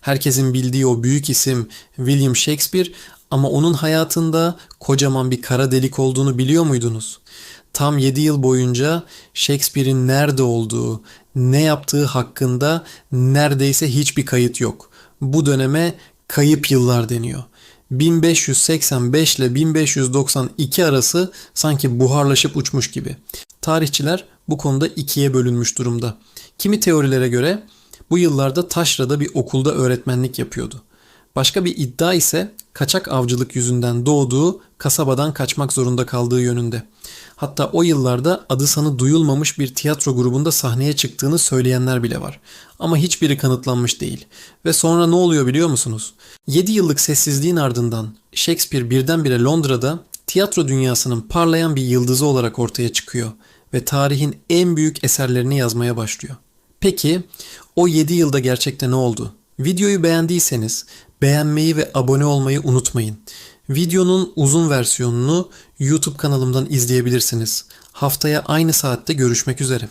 Herkesin bildiği o büyük isim William Shakespeare ama onun hayatında kocaman bir kara delik olduğunu biliyor muydunuz? Tam 7 yıl boyunca Shakespeare'in nerede olduğu, ne yaptığı hakkında neredeyse hiçbir kayıt yok. Bu döneme kayıp yıllar deniyor. 1585 ile 1592 arası sanki buharlaşıp uçmuş gibi. Tarihçiler bu konuda ikiye bölünmüş durumda. Kimi teorilere göre bu yıllarda Taşra'da bir okulda öğretmenlik yapıyordu. Başka bir iddia ise kaçak avcılık yüzünden doğduğu kasabadan kaçmak zorunda kaldığı yönünde. Hatta o yıllarda adı sanı duyulmamış bir tiyatro grubunda sahneye çıktığını söyleyenler bile var. Ama hiçbiri kanıtlanmış değil. Ve sonra ne oluyor biliyor musunuz? 7 yıllık sessizliğin ardından Shakespeare birdenbire Londra'da tiyatro dünyasının parlayan bir yıldızı olarak ortaya çıkıyor ve tarihin en büyük eserlerini yazmaya başlıyor. Peki o 7 yılda gerçekten ne oldu? Videoyu beğendiyseniz beğenmeyi ve abone olmayı unutmayın. Videonun uzun versiyonunu YouTube kanalımdan izleyebilirsiniz. Haftaya aynı saatte görüşmek üzere.